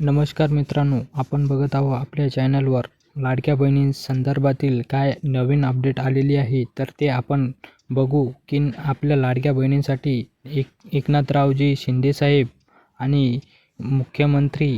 नमस्कार मित्रांनो आपण बघत आहोत आपल्या चॅनलवर. लाडक्या बहिणींसंदर्भातील काय नवीन अपडेट आलेली आहे तर ते आपण बघू. की आपल्या लाडक्या बहिणींसाठी एक एकनाथरावजी शिंदेसाहेब आणि मुख्यमंत्री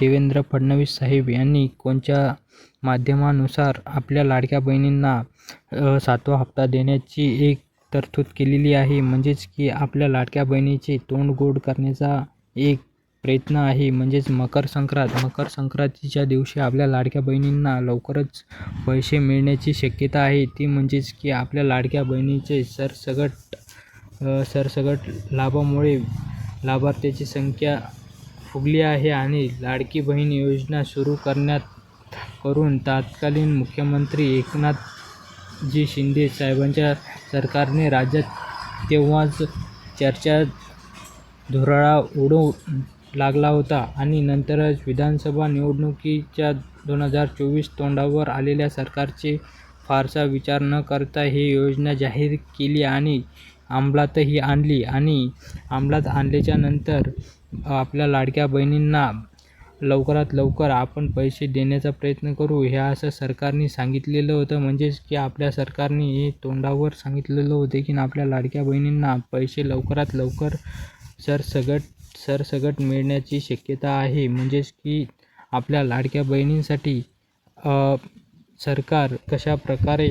देवेंद्र फडणवीस साहेब यांनी कोणत्या माध्यमानुसार आपल्या लाडक्या बहिणींना सातवा हप्ता देण्याची एक तरतूद केलेली आहे? म्हणजेच की आपल्या लाडक्या बहिणीचे तोंड गोड करण्याचा एक प्रयत्न आहे. म्हणजेच मकर संक्रांत. मकर संक्रांतीच्या दिवशी आपल्या लाडक्या बहिणींना लवकरच पैसे मिळण्याची शक्यता आहे. ती म्हणजेच की आपल्या लाडक्या बहिणीचे सरसगट सरसकट सरसगट लाभामुळे लाभार्थ्याची संख्या फुगली आहे आणि लाडकी बहीण योजना सुरू करण्यात करून तत्कालीन मुख्यमंत्री एकनाथजी शिंदे साहेबांच्या सरकारने राज्यात तेव्हाच चर्चा धुराळा उडवून लागला होता आणि नंतरच विधानसभा निवडणुकीच्या दोन हजार चोवीस तोंडावर आलेल्या सरकारचे फारसा विचार न करता ही योजना जाहीर केली आणि अंमलातही आणली आणि अंमलात आणल्याच्या नंतर आपल्या लाडक्या बहिणींना लवकरात लवकर आपण पैसे देण्याचा प्रयत्न करू हे असं सरकारने सांगितलेलं होतं. म्हणजेच की आपल्या सरकारने हे तोंडावर सांगितलेलं होते की आपल्या लाडक्या बहिणींना पैसे लवकरात लवकर सरसगट सरसकट मिळण्याची शक्यता आहे. म्हणजेच की आपल्या लाडक्या बहिणींसाठी सरकार कशा प्रकारे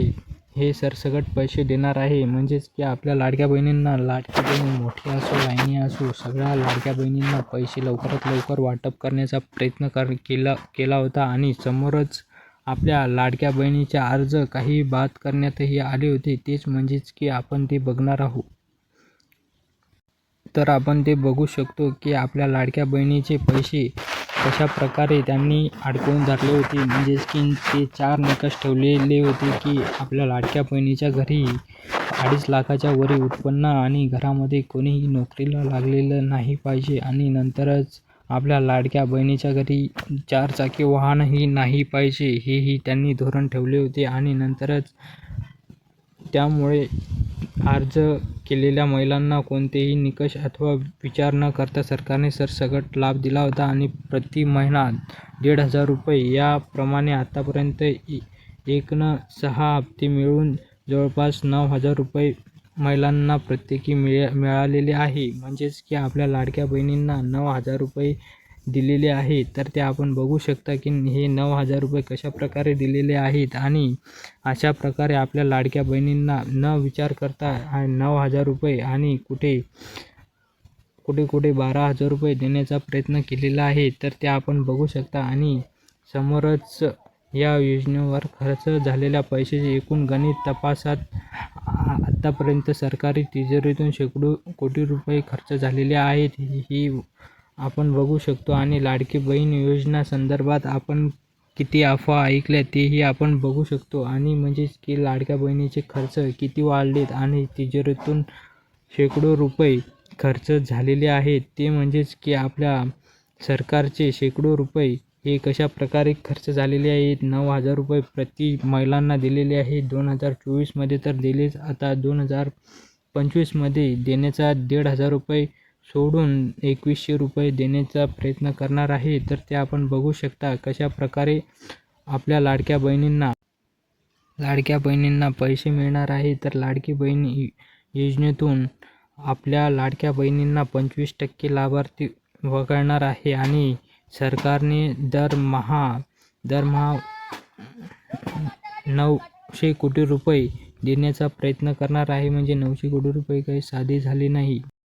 हे सरसकट पैसे देणार आहे? म्हणजेच की आपल्या लाडक्या बहिणींना लाडकी बहीण मोठी असो लाईनी असो सगळ्या लाडक्या बहिणींना पैसे लवकरात लवकर वाटप करण्याचा प्रयत्न कर केला केला होता आणि समोरच आपल्या लाडक्या बहिणीचे अर्ज काही बाद करण्यातही आले होते. तेच म्हणजेच की आपण ते बघणार आहोत. तर आपण ते बघू शकतो की आपल्या लाडक्या बहिणीचे पैसे कशा प्रकारे त्यांनी अडकवून धरले होते. म्हणजेच की ते चार निकष ठेवलेले होते की आपल्या लाडक्या बहिणीच्या घरी अडीच लाखाच्या वरील उत्पन्न आणि घरामध्ये कोणीही नोकरीला लागलेलं नाही पाहिजे आणि नंतरच आपल्या लाडक्या बहिणीच्या घरी चारचाकी वाहनही नाही पाहिजे हेही त्यांनी धोरण ठेवले होते आणि नंतरच त्यामुळे अर्ज केलेल्या महिलांना कोणतेही निकष अथवा विचार न करता सरकारने सरसकट लाभ दिला होता आणि प्रति महिना दीड हजार रुपये याप्रमाणे आतापर्यंत ए- एक न सहा हप्ते मिळून जवळपास नऊ हजार रुपये महिलांना प्रत्येकी मिळ मिळालेले आहे. म्हणजेच की आपल्या लाडक्या बहिणींना नऊ हजार रुपये दिलेले आहे तर ते आपण बघू शकता की हे नऊ हजार रुपये कशा प्रकारे दिलेले आहेत आणि अशा प्रकारे आपल्या लाडक्या बहिणींना न विचार करता हा नऊ हजार रुपये आणि कुठे कुठे कुठे बारा हजार रुपये देण्याचा प्रयत्न केलेला आहे तर ते आपण बघू शकता. आणि समोरच या योजनेवर खर्च झालेल्या पैशाचे एकूण गणित तपासात आत्तापर्यंत सरकारी तिजोरीतून शेकडो कोटी रुपये खर्च झालेले आहेत. ही ही आपण बघू शकतो. आणि लाडकी बहीण योजना संदर्भात आपण किती अफवा ऐकल्या तेही आपण बघू शकतो. आणि म्हणजेच की लाडक्या बहिणीचे खर्च किती वाढलेत आणि तिजोरीतून शेकडो रुपये खर्च झालेले आहेत. ते म्हणजेच की आपल्या सरकारचे शेकडो रुपये हे कशा प्रकारे खर्च झालेले आहेत? नऊ हजार रुपये प्रति महिलांना दिलेले आहे. दोन हजार चोवीसमध्ये तर दिलेच. आता दोन हजार पंचवीसमध्ये देण्याचा दीड हजार रुपये सोडून एकवीसशे रुपये देण्याचा प्रयत्न करणार आहे तर ते आपण बघू शकता कशा प्रकारे आपल्या लाडक्या बहिणींना लाडक्या बहिणींना पैसे मिळणार आहे. तर लाडकी बहीण योजनेतून आपल्या लाडक्या बहिणींना पंचवीस टक्के लाभार्थी वगळणार आहे आणि सरकारने दरमहा दरमहा नऊशे कोटी रुपये देण्याचा प्रयत्न करणार आहे. म्हणजे नऊशे कोटी रुपये काही साधे झाले नाही.